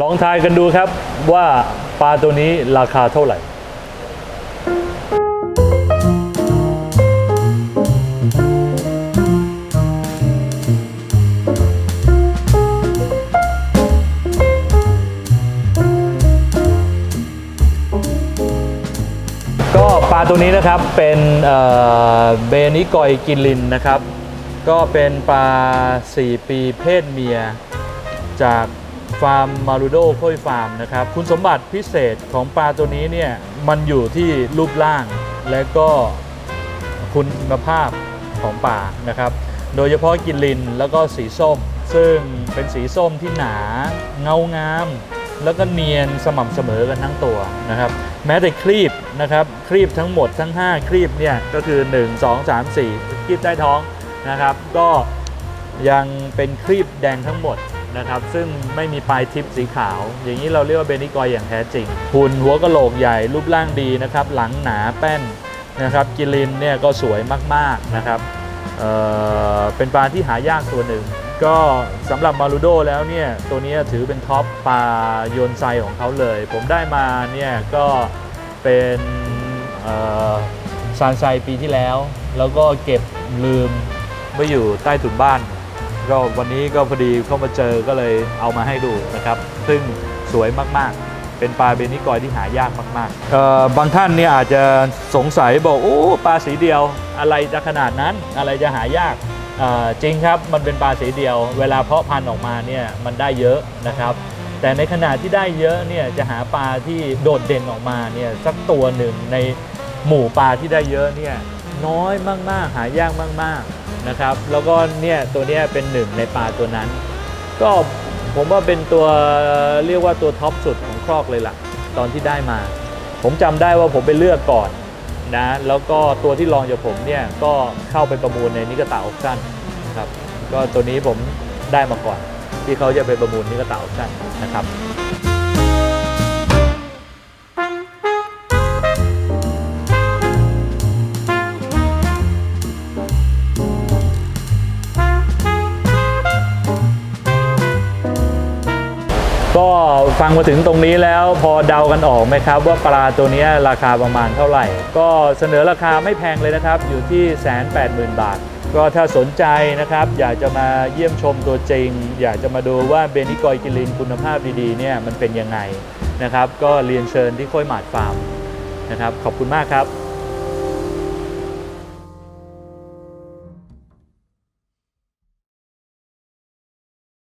ลองทายกันดูครับว่าปลาตัวนี้ราคาเท่าไหร่ก็ปลาตัวนี้นะครับเป็นเบนิกอยกินลินนะครับ ก็เป็นปลา 4 ปีเพศเมียจาก ฟาร์มมารูโดโค้ยฟาร์มนะครับ คุณสมบัติพิเศษของปลาตัวนี้เนี่ยมันอยู่ที่รูปร่างและก็คุณภาพของปลานะครับ โดยเฉพาะกินลินแล้วก็สีส้ม ซึ่งเป็นสีส้มที่หนาเงางาม แล้วก็เนียนสม่ำเสมอกันทั้งตัวนะครับ แม้แต่ครีบนะครับครีบทั้งหมดทั้ง 5 ครีบเนี่ยก็คือ 1 2 3 4ครีบใต้ท้องนะครับ ก็ยังเป็นครีบแดงทั้งหมด นะครับ ซึ่งไม่มีปลายทิปสีขาว อย่างนี้เราเรียกว่าเบนิกอยอย่างแท้จริงหุ่นหัวกะโหลกใหญ่รูปร่างดีนะครับ หลังหนาแป้นนะครับกิลินเนี่ยก็สวยมากๆนะครับเเป็นปลาที่หายากตัวหนึ่ง ก็สำหรับมารูโดแล้วเนี่ยตัวนี้ถือเป็นท็อปปลาโยนไซของเขาเลย ผมได้มาเนี่ยก็เป็นซานไซปีที่แล้ว แล้วก็เก็บลืมไว้อยู่ใต้ถุนบ้าน ก็วันนี้ก็พอดีเข้ามาเจอก็เลยเอามาให้ดูนะครับ ซึ่งสวยมากๆ เป็นปลาเบนิกอยที่หายากมากๆบางท่านเนี่ยอาจจะสงสัยบอกโอ้ปลาสีเดียวอะไรจะขนาดนั้นอะไรจะหายากจริงครับมันเป็นปลาสีเดียว เวลาเพาะพันธุ์ออกมาเนี่ยมันได้เยอะนะครับแต่ในขณะที่ได้เยอะเนี่ยจะหาปลาที่โดดเด่นออกมาเนี่ยสักตัวหนึ่งในหมู่ปลาที่ได้เยอะเนี่ยน้อยมากๆ หายากมาก ๆ นะครับแล้วก็เนี่ยตัวเนี้ยเป็นหนึ่งในปลาตัวนั้น ก็ผมว่าเป็นตัวเรียกว่าตัวท็อปสุดของครอกเลยล่ะ ตอนที่ได้มา ผมจำได้ว่าผมไปเลือกก่อนนะแล้วก็ตัวที่รองจากผมเนี่ยก็เข้าไปประมูลในนิกตาออปชั่นครับก็ตัวนี้ผมได้มาก่อน ที่เขาจะไปประมูลนิกตาออปชั่นนะครับ ก็ฟังมาถึงตรงนี้แล้วพอเดากันออกไหมครับ ว่าปลาตัวนี้ราคาประมาณเท่าไหร่ ก็เสนอราคาไม่แพงเลยนะครับ อยู่ที่แสนแปดหมื่นบาท ก็ถ้าสนใจนะครับ อยากจะมาเยี่ยมชมตัวจริง อยากจะมาดูว่าเบนิกอยกิลินคุณภาพดีๆเนี่ยมันเป็นยังไงนะครับ ก็เรียนเชิญที่ค่อยหมาดฟาร์มนะครับ ขอบคุณมากครับ